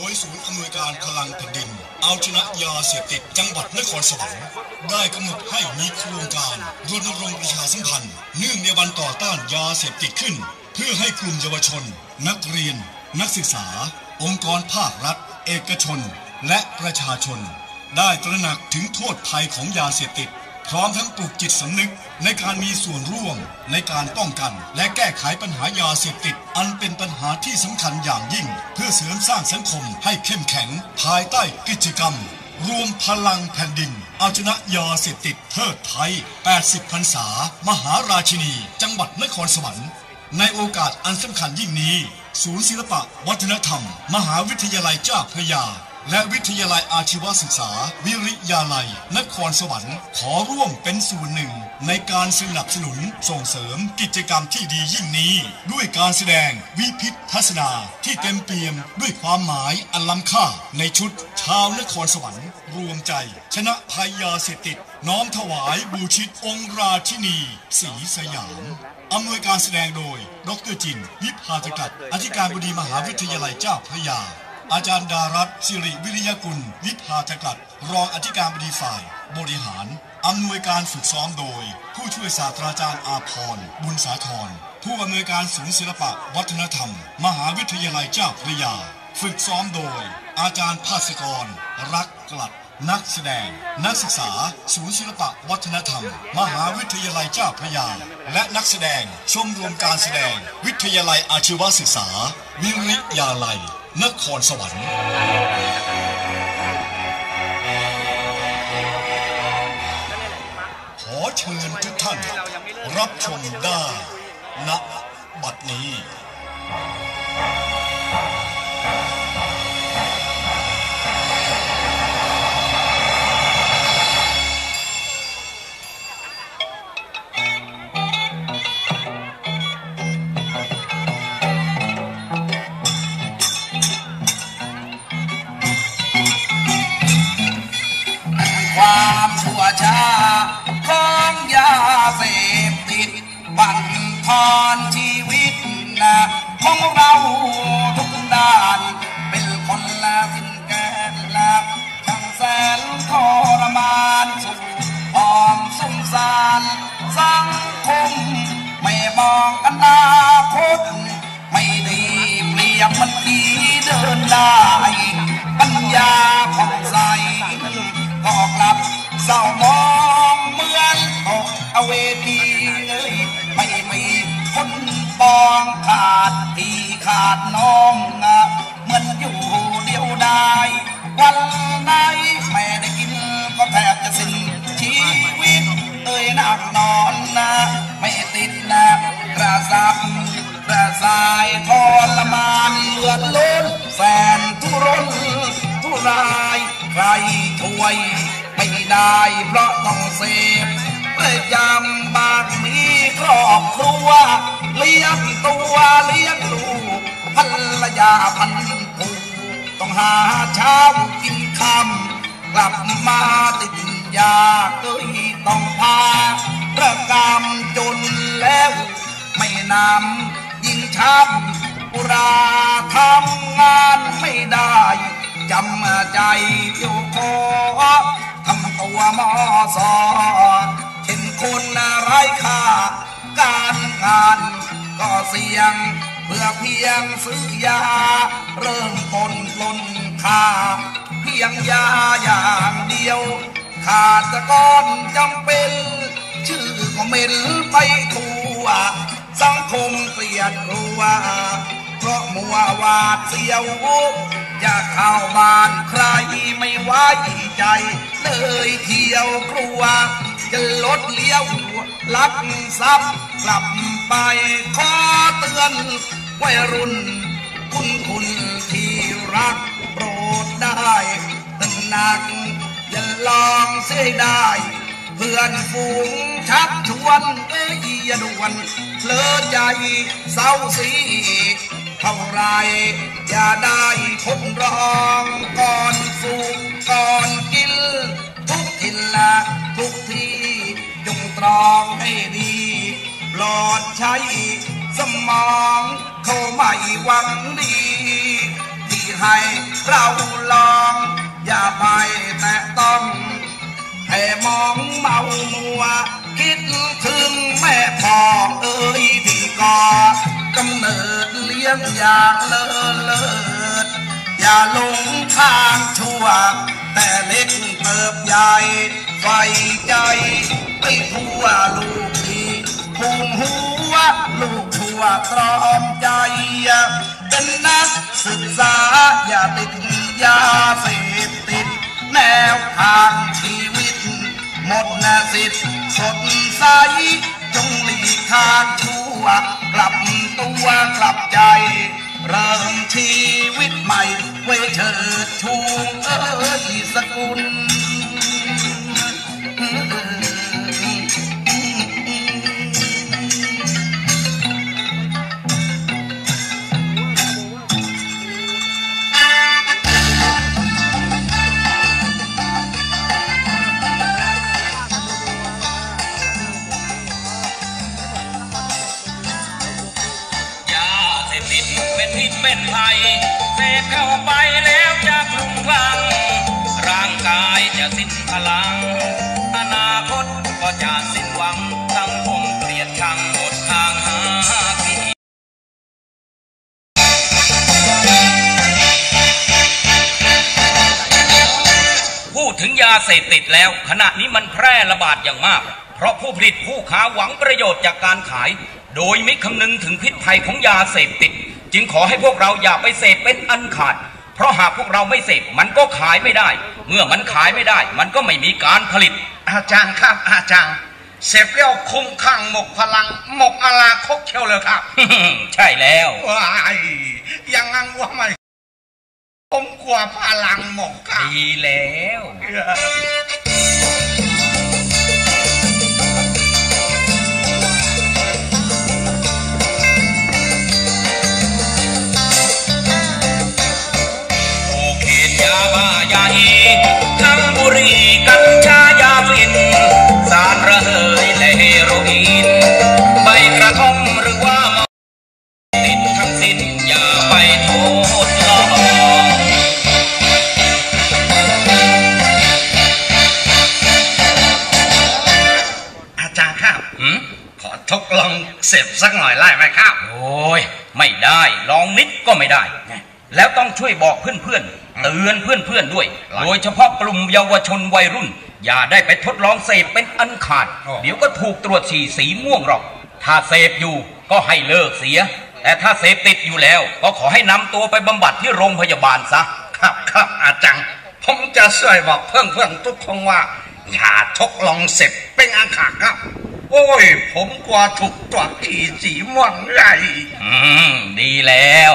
โดยศูนย์อำนวยการพลังแผ่นดิน เอาชนะยาเสพติดจังหวัดนครสวรรค์ได้กำหนดให้มีโครงการรณรงค์ประชาสัมพันธ์ เนื่องในวันต่อต้านยาเสพติดขึ้น เพื่อให้กลุ่มเยาวชน นักเรียน นักศึกษา องค์กรภาครัฐ เอกชน และประชาชน ได้ตระหนักถึงโทษภัยของยาเสพติด พร้อมทั้งปลูกจิตสำนึกในการมีส่วนร่วมในการป้องกัน และแก้ไขปัญหายาเสพติด อันเป็นปัญหาที่สำคัญอย่างยิ่ง เพื่อเสริมสร้างสังคมให้เข้มแข็ง ภายใต้กิจกรรม รวมพลังแผ่นดิน เอาชนะยาเสพติดเทิดไทย 80พรรษา มหาราชินี จังหวัดนครสวรรค์ ในโอกาสอันสำคัญยิ่งนี้ ศูนย์ศิลปะ วัฒนธรรม มหาวิทยาลัยเจ้าพระยา และวิทยาลัยอาชีวศึกษา วิริยาลัย นครสวรรค์ ขอร่วมเป็นส่วนหนึ่ง ในการสนับสนุนส่งเสริมกิจกรรมที่ดียิ่งนี้ ด้วยการแสดงวิพิธทัศนา ที่เต็มเปี่ยมด้วยความหมายอันล้ำค่า ในชุดชาวนครสวรรค์ รวมใจ ชนะภัยยาเสพติด น้อมถวายบูชิตองค์ราชินีศรีสยามอำนวยการแสดงโดย ดรจิน วิพาธกัดอธิการบดีมหาวิทยาลัยเจ้าพระยา อาจารย์ดารัตสิริวิริยกุล วิพาธกัดรองอธิการบดีฝ่าย บริหารอำนวยการฝึกซ้อมโดย ผู้ช่วยศาสตราจารย์อาพรบุญสาธรผู้อำนวยการศูนย์ศิลปะ วัฒนธรรม มหาวิทยาลัยเจ้าพระยา ฝึกซ้อมโดย อาจารย์ภาสกร รักกลัด นักแสดง นักศึกษา ศูนย์ศิลปะ วัฒนธรรม มหาวิทยาลัยเจ้าพระยา และนักแสดงชมรมการแสดง วิทยาลัยอาชีวศึกษา วิริยาลัย นครสวรรค์ขอเชิญทุกท่าน รับชมได้ณบัดนี้ นทอนชีวิตนะของเราทุกด้าน เป็นคนละสิ้นแกนละช่างแสนทรมานสุขพอมสงสารสังคม ไม่มองอนาคตไม่ดีเปรียบมันดีเดินได้ปัญญาของใสก็กลับเศร้ามองเหมือนตกอเวทีเลย ไม่มีคนปองขาดที่ขาดน้องอะเหมือนอยู่เดียวได้วันไหนไม่ได้กินก็แทบจะสิ้นชีวิตเอ้ยนักนอนนะไม่ติดนะกระสับกระสายทรมานเลือดล้นแสนทุรนทุรายใครช่วยไม่ได้เพราะต้องเสพ ประจำบากมีครอบครัว เลี้ยงตัวเลี้ยงลูกภรรยาพันผูต้องหาเช้ากินคำกลับมาติดยาเอ้ยต้องพาประกำจนแล้ว ไม่นำยิ่งช้ำอุราทำงานไม่ได้จำใจอยู่ขอทำตัวมอสอ เห็นคนไร้ค่า การงานก็เสี่ยง เพื่อเพียงซื้อยา เริ่มต้นปล้นค่า เพียงยาอย่างเดียว ขาดตะกอนจำเป็น ชื่อก็เหม็นไปทั่ว สังคมเกลียดกลัว เพราะมัววาดเสียวจะเข้าบ้านใครไม่ไว้ใจ เลยเที่ยวกลัว จะลดเลี้ยวลักทรัพย์กลับไปขอเตือนวัยรุ่น คุณคุณที่รักโปรดได้ตระหนักอย่าลองเสียได้ เพื่อนฝูงชักชวนเอ้ยอย่าด่วนเพลิดใจเศร้าสีเท่าไรอย่าได้ทดลองก่อนสูงก่อนกินทุกทินละทุกที ตรองให้ดีปลอดใช้สมองเขาไม่หวังดี ที่ให้เราลอง อย่าไปแตะต้องให้มองเมามัว คิดถึงแม่พ่อเอ้ยที่ก่อกำเนิดเลี้ยงอย่างเลิศเลิศอย่าลงทางชั่ว แต่เล็กเติบใหญ่ ไฟใจไปทั่วลูกดีภูมิหัวลูกชั่วตรอมใจ เป็นนักศึกษาอย่าติดยาเสพติด แนวทางชีวิต หมดนาสิทธิ์สดใสจงหลีกทางชั่วกลับตัวกลับใจเริ่มชีวิตใหม่ไวเชิดชูเอ้ยสกุล พลัง อนาคตก็จะสิ้นหวังสังคมเกลียดชังหมดทางหากินพูดถึงยาเสพติดแล้ว ขณะนี้มันแพร่ระบาดอย่างมาก เพราะผู้ผลิตผู้ค้าหวังประโยชน์จากการขาย โดยไม่คำนึงถึงพิษภัยของยาเสพติด จึงขอให้พวกเราอย่าไปเสพเป็นอันขาด เพราะหากพวกเราไม่เสพมันก็ขายไม่ได้ เมื่อมันขายไม่ได้ มันก็ไม่มีการผลิต อาจารย์ครับ อาจารย์ เสพแล้วคุ้มข้างหมกพลัง หมกอาลาคกเชียวเลยครับ ใช่แล้วว้ายยังงั้นว่าไม่ผมกลัวพลังหมกครับดีแล้ว กัญชายาฝิ่นสารระเหยและเฮโรอีนใบกระท่อมหรือว่าเมาติดทั้งสิ้นอย่าไปโทษลองอาจารย์ครับหืมขอทดลองเสพสักหน่อยไล่ไหมครับ โอ้ย ไม่ได้ ลองนิดก็ไม่ได้ แล้วต้องช่วยบอกเพื่อนๆ เตือนเพื่อนๆด้วย โดยเฉพาะกลุ่มเยาวชนวัยรุ่น อย่าได้ไปทดลองเสพเป็นอันขาดอ๋อเดี๋ยวก็ถูกตรวจฉี่สีม่วงหรอก ถ้าเสพอยู่ก็ให้เลิกเสีย แต่ถ้าเสพติดอยู่แล้ว ก็ขอให้นำตัวไปบำบัดที่โรงพยาบาลซะ ครับครับอาจารย์ ผมจะช่วยบอกเพื่อนเพื่อนๆทุกคนว่า อย่าทดลองเสพเป็นอันขาดครับ โอ้ย ผมกลัวถูกตรวจฉี่สีม่วงใหญ่อืมดีแล้ว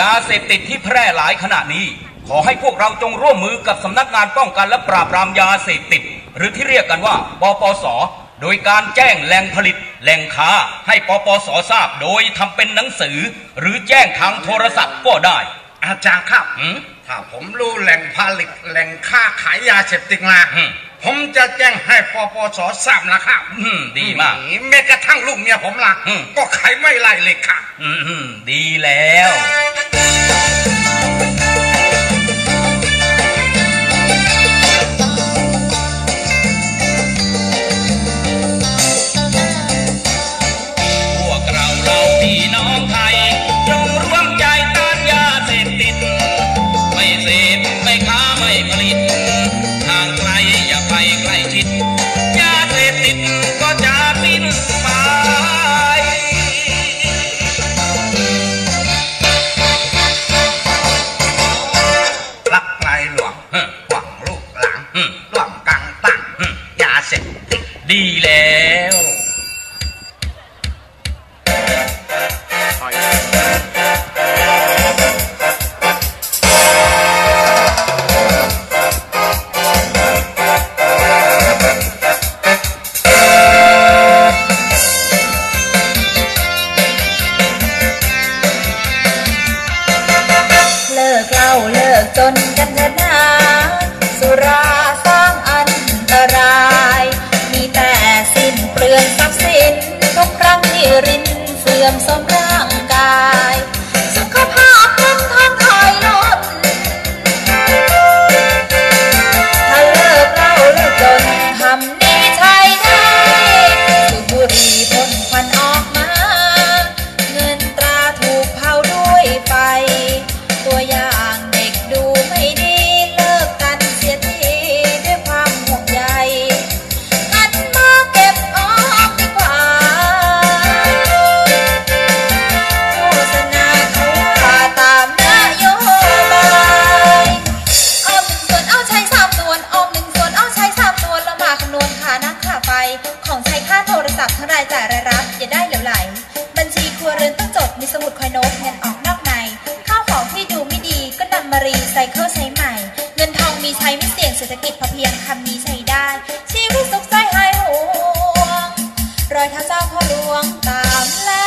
ยาเสพติดที่แพร่หลายขณะนี้ ขอให้พวกเราจงร่วมมือกับสำนักงานป้องกันและปราบปรามยาเสพติด หรือที่เรียกกันว่าปปส โดยการแจ้งแหล่งผลิต แหล่งค้าให้ปปสทราบ โดยทำเป็นหนังสือ หรือแจ้งทางโทรศัพท์ก็ได้ อาจารย์ครับหืมถ้าผมรู้แหล่งผลิตแหล่งค้าขายยาเสพติดมาอืม ผมจะแจ้งให้ปปสทราบนะครับอืมดีมากแม้กระทั่งลูกเมียผมล่ะอืมก็ขายไม่ไล่เลยค่ะอืมดีแล้ว รอยเท้าเจ้าพ่อหลวงตามแล้ว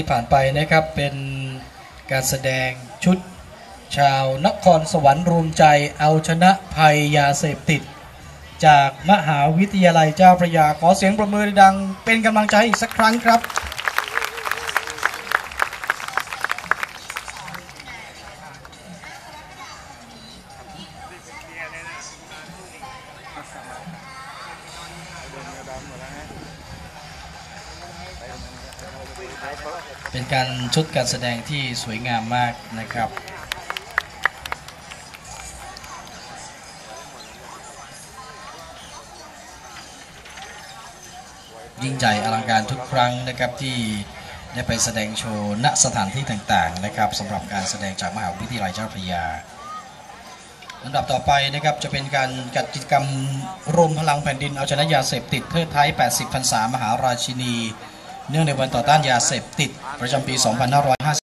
ที่ผ่านไปนะครับเป็นการแสดงชุดชาวนครสวรรค์รวมใจเอาชนะภัยยาเสพติด จากมหาวิทยาลัยเจ้าพระยาขอเสียงประมือดังเป็นกำลังใจอีกสักครั้งครับ การชุดการแสดงที่สวยงามมากนะครับ ยิ่งใหญ่อลังการทุกครั้งนะครับที่ได้ไปแสดงโชว์ณสถานที่ต่างๆนะครับสำหรับการแสดงจากมหาวิทยาลัยเจ้าพระยาลำดับต่อไปนะครับจะเป็นการกิจกรรมรวมพลังแผ่นดินเอาชนะยาเสพติดเพื่อไทย 80พรรษามหาราชินี เนื่องในวันต่อต้านยาเสพติดประจำปี 2550